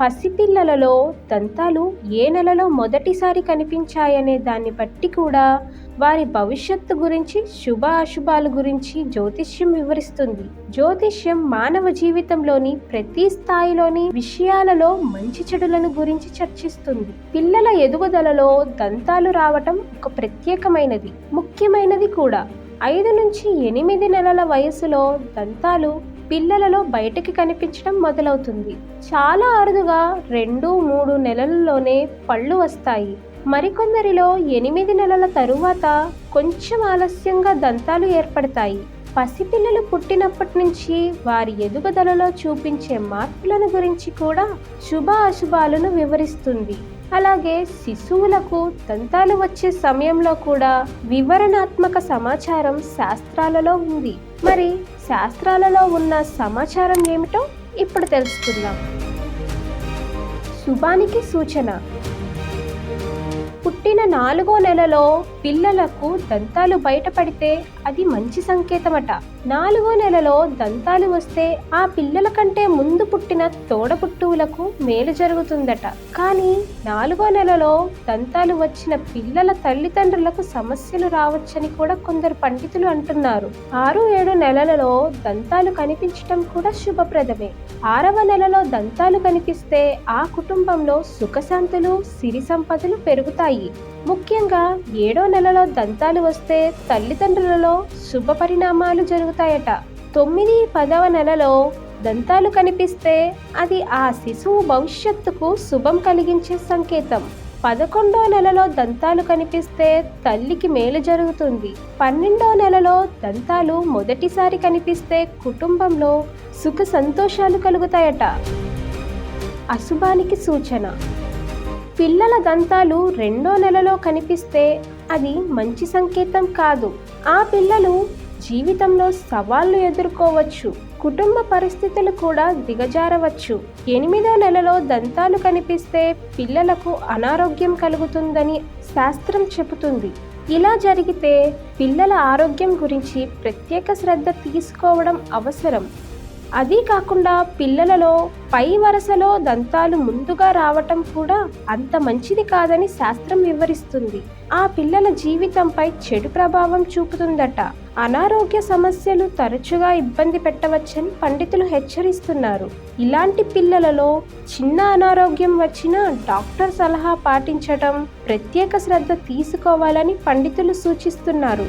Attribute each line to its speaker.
Speaker 1: పసిపిల్లలలో దంతాలు ఏ నెలలో మొదటిసారి కనిపించాయనే దాన్ని బట్టి కూడా వారి భవిష్యత్తు గురించి శుభ అశుభాల గురించి జ్యోతిష్యం వివరిస్తుంది. జ్యోతిష్యం మానవ జీవితంలోని ప్రతి స్థాయిలోని విషయాలలో మంచి చెడులను గురించి చర్చిస్తుంది. పిల్లల ఎదుగుదలలో దంతాలు రావటం ఒక ప్రత్యేకమైనది ముఖ్యమైనది కూడా. ఐదు నుంచి ఎనిమిది నెలల వయసులో దంతాలు పిల్లలలో బయటికి కనిపించడం మొదలవుతుంది. చాలా అరుదుగా రెండు మూడు నెలల్లోనే పళ్ళు వస్తాయి. మరికొందరిలో ఎనిమిది నెలల తరువాత కొంచెం ఆలస్యంగా దంతాలు ఏర్పడతాయి. పసిపిల్లలు పుట్టినప్పటి నుంచి వారి ఎదుగుదలలో చూపించే మార్పులను గురించి కూడా శుభ అశుభాలను వివరిస్తుంది. అలాగే శిశువులకు దంతాలు వచ్చే సమయంలో కూడా వివరణాత్మక సమాచారం శాస్త్రాలలో ఉంది. మరి శాస్త్రాలలో ఉన్న సమాచారం ఏమిటో ఇప్పుడు తెలుసుకుందాం. శుభానికి సూచన. పుట్టిన నాలుగో నెలలో పిల్లలకు దంతాలు బయటపడితే అది మంచి సంకేతమట. నాలుగో నెలలో దంతాలు వస్తే ఆ పిల్లల కంటే ముందు పుట్టిన తోడపుట్టువులకు మేలు జరుగుతుందట. కానీ నాలుగో నెలలో దంతాలు వచ్చిన పిల్లల తల్లిదండ్రులకు సమస్యలు రావచ్చని కూడా కొందరు పండితులు అంటున్నారు. ఆరు ఏడు నెలలలో దంతాలు కనిపించటం కూడా శుభప్రదమే. ఆరవ నెలలో దంతాలు కనిపిస్తే ఆ కుటుంబంలో సుఖశాంతులు సిరి సంపదలు పెరుగుతాయి. ముఖ్యంగా ఏడో నెలలో దంతాలు వస్తే తల్లిదండ్రులలో శుభ పరిణామాలు జరుగుతాయట. తొమ్మిది పదవ నెలలో దంతాలు కనిపిస్తే అది ఆ శిశువు భవిష్యత్తుకు శుభం కలిగించే సంకేతం. పదకొండో నెలలో దంతాలు కనిపిస్తే తల్లికి మేలు జరుగుతుంది. పన్నెండో నెలలో దంతాలు మొదటిసారి కనిపిస్తే కుటుంబంలో సుఖ సంతోషాలు కలుగుతాయట. అశుభానికి సూచన. పిల్లల దంతాలు రెండో నెలలో కనిపిస్తే అది మంచి సంకేతం కాదు. ఆ పిల్లలు జీవితంలో సవాళ్ళు ఎదుర్కోవచ్చు. కుటుంబ పరిస్థితులు కూడా దిగజారవచ్చు. ఎనిమిదో నెలలో దంతాలు కనిపిస్తే పిల్లలకు అనారోగ్యం కలుగుతుందని శాస్త్రం చెబుతుంది. ఇలా జరిగితే పిల్లల ఆరోగ్యం గురించి ప్రత్యేక శ్రద్ధ తీసుకోవడం అవసరం. అదీ కాకుండా పిల్లలలో పై వరుసలో దంతాలు ముందుగా రావటం కూడా అంత మంచిది కాదని శాస్త్రం వివరిస్తుంది. ఆ పిల్లల జీవితంపై చెడు ప్రభావం చూపుతుందట. అనారోగ్య సమస్యలు తరచుగా ఇబ్బంది పెట్టవచ్చని పండితులు హెచ్చరిస్తున్నారు. ఇలాంటి పిల్లలలో చిన్న అనారోగ్యం వచ్చినా డాక్టర్ సలహా పాటించటం ప్రత్యేక శ్రద్ధ తీసుకోవాలని పండితులు సూచిస్తున్నారు.